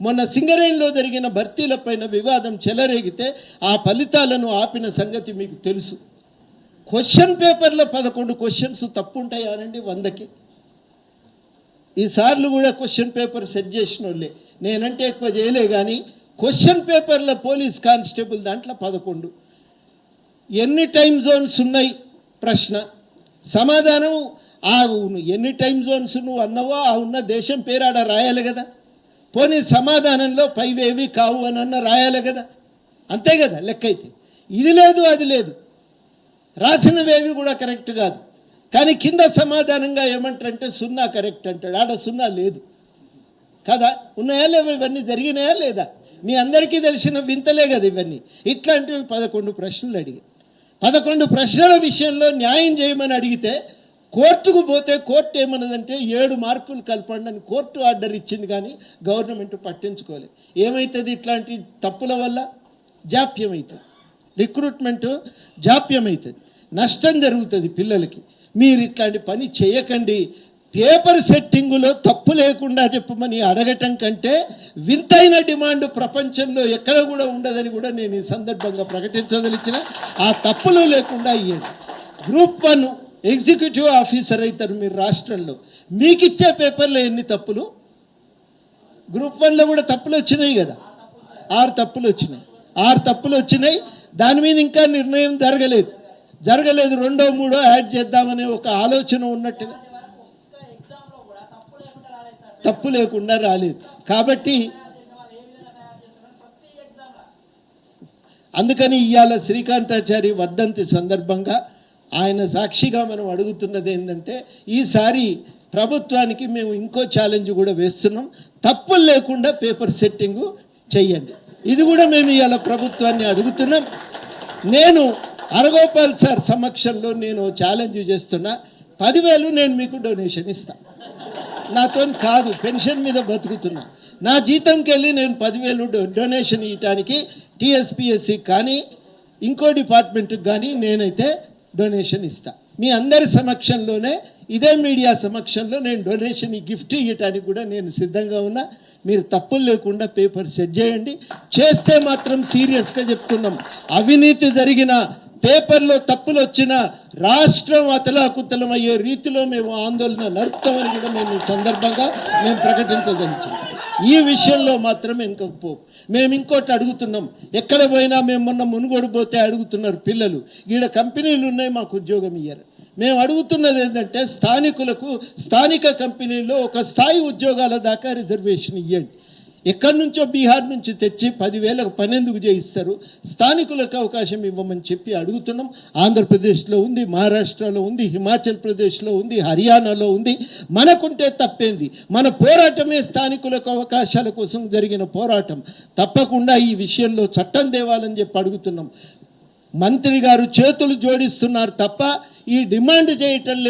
మొన్న సింగరేణిలో జరిగిన భర్తీలపైన వివాదం చెలరేగితే ఆ ఫలితాలను ఆపిన సంగతి మీకు తెలుసు. క్వశ్చన్ పేపర్లో పదకొండు క్వశ్చన్స్ తప్పు ఉంటాయా అనండి? వందకి. ఈసార్లు కూడా క్వశ్చన్ పేపర్ సెట్ చేసిన వాళ్ళే నేనంటే ఎక్కువ చేయలే కానీ క్వశ్చన్ పేపర్లో పోలీస్ కానిస్టేబుల్ దాంట్లో పదకొండు. ఎన్ని టైం జోన్స్ ఉన్నాయి? ప్రశ్న. సమాధానం ఆ ఎన్ని టైం జోన్స్ నువ్వు అన్నవో ఆ ఉన్న దేశం పేరాడ రాయాలి కదా. పోనీ సమాధానంలో పైవేవి కావు అని అన్న రాయాలి కదా? అంతే కదా లెక్క అయితే ఇది లేదు అది లేదు. రాసినవేవి కూడా కరెక్ట్ కాదు. కానీ కింద సమాధానంగా ఏమంటారంటే సున్నా కరెక్ట్ అంటాడు. ఆడ సున్నా లేదు. కదా? ఉన్నాయా లేవు ఇవన్నీ? జరిగినాయా లేదా? మీ అందరికీ తెలిసిన వింతలే కదా ఇవన్నీ. ఇట్లాంటివి పదకొండు ప్రశ్నలు అడిగి. పదకొండు ప్రశ్నల విషయంలో న్యాయం చేయమని అడిగితే కోర్టుకు పోతే కోర్టు ఏమన్నదంటే ఏడు మార్కులు కలపండి అని కోర్టు ఆర్డర్ ఇచ్చింది కానీ గవర్నమెంట్ పట్టించుకోలేదు ఏమవుతుంది ఇట్లాంటి తప్పుల వల్ల? జాప్యం అవుతుంది రిక్రూట్మెంట్ జాప్యం అవుతుంది నష్టం జరుగుతుంది పిల్లలకి. మీరు ఇట్లాంటి పని చేయకండి. పేపర్ సెట్టింగులో తప్పు లేకుండా చెప్పమని అడగటం కంటే వింతైన డిమాండ్ ప్రపంచంలో ఎక్కడ కూడా ఉండదని కూడా నేను ఈ సందర్భంగా ప్రకటించదలిచిన ఆ తప్పులు లేకుండా అయ్యాడు గ్రూప్ వన్ ఎగ్జిక్యూటివ్ ఆఫీసర్ అవుతారు మీరు రాష్ట్రంలో. మీకు ఇచ్చే పేపర్లో ఎన్ని తప్పులు? గ్రూప్ వన్లో కూడా తప్పులు వచ్చినాయి కదా. ఆరు తప్పులు వచ్చినాయి. ఆరు తప్పులు వచ్చినాయి. దాని మీద ఇంకా నిర్ణయం జరగలేదు. జరగలేదు. రెండో మూడో యాడ్ చేద్దామనే ఒక ఆలోచన ఉన్నట్టుగా. తప్పు లేకుండా రాలేదు. కాబట్టి అందుకని ఇవాళ శ్రీకాంతాచారి వర్ధంతి సందర్భంగా ఆయన సాక్షిగా మనం అడుగుతున్నది ఏంటంటే ఈసారి ప్రభుత్వానికి మేము ఇంకో ఛాలెంజ్ కూడా వేస్తున్నాం. తప్పులు లేకుండా పేపర్ సెట్టింగు చెయ్యండి ఇది కూడా మేము ఇవాళ ప్రభుత్వాన్ని అడుగుతున్నాం. నేను అరగోపాల్ సార్ సమక్షంలో నేను ఛాలెంజ్ చేస్తున్నా. పదివేలు నేను మీకు డొనేషన్ ఇస్తాను నాతో కాదు పెన్షన్ మీద బతుకుతున్నా. నా జీతంకి వెళ్ళి నేను పదివేలు డొ- డొనేషన్ ఇవ్వటానికి టీఎస్పిఎస్సి కానీ ఇంకో డిపార్ట్మెంట్కి కానీ నేనైతే డొనేషన్ ఇస్తా. మీ అందరి సమక్షంలోనే ఇదే మీడియా సమక్షంలో నేను డొనేషన్ ఈ గిఫ్ట్ ఇవ్వటానికి కూడా నేను సిద్ధంగా ఉన్నా. మీరు తప్పులు లేకుండా పేపర్ సెట్ చేయండి. చేస్తే మాత్రం సీరియస్గా చెప్తున్నాం. అవినీతి జరిగిన పేపర్లో తప్పులు వచ్చిన రాష్ట్రం అతలాకుతలం అయ్యే రీతిలో మేము ఆందోళన నడుపుతామని కూడా మేము ఈ సందర్భంగా మేము ప్రకటించదలిచాం ఈ విషయంలో మాత్రం వెనుకపో మేము ఇంకోటి అడుగుతున్నాం. ఎక్కడ పోయినా మేము మొన్న మునుగోడు పోతే అడుగుతున్నారు పిల్లలు. ఈడ కంపెనీలు ఉన్నాయి మాకు ఉద్యోగం ఇయ్యారు. మేము అడుగుతున్నది ఏంటంటే స్థానికులకు స్థానిక కంపెనీల్లో ఒక స్థాయి ఉద్యోగాల దాకా రిజర్వేషన్ ఇవ్వండి ఎక్కడి నుంచో బీహార్ నుంచి తెచ్చి పదివేలకు పనెందుకు చేయిస్తారు. స్థానికులకు అవకాశం ఇవ్వమని చెప్పి అడుగుతున్నాం. ఆంధ్రప్రదేశ్లో ఉంది మహారాష్ట్రలో ఉంది హిమాచల్ ప్రదేశ్లో ఉంది హర్యానాలో ఉంది. మనకుంటే తప్పేంది? మన పోరాటమే స్థానికులకు అవకాశాల కోసం జరిగిన పోరాటం. తప్పకుండా ఈ విషయంలో చట్టం తేవాలని చెప్పి అడుగుతున్నాం. మంత్రి గారు చేతులు జోడిస్తున్నారు తప్ప ఈ డిమాండ్ చేయటం లేదు.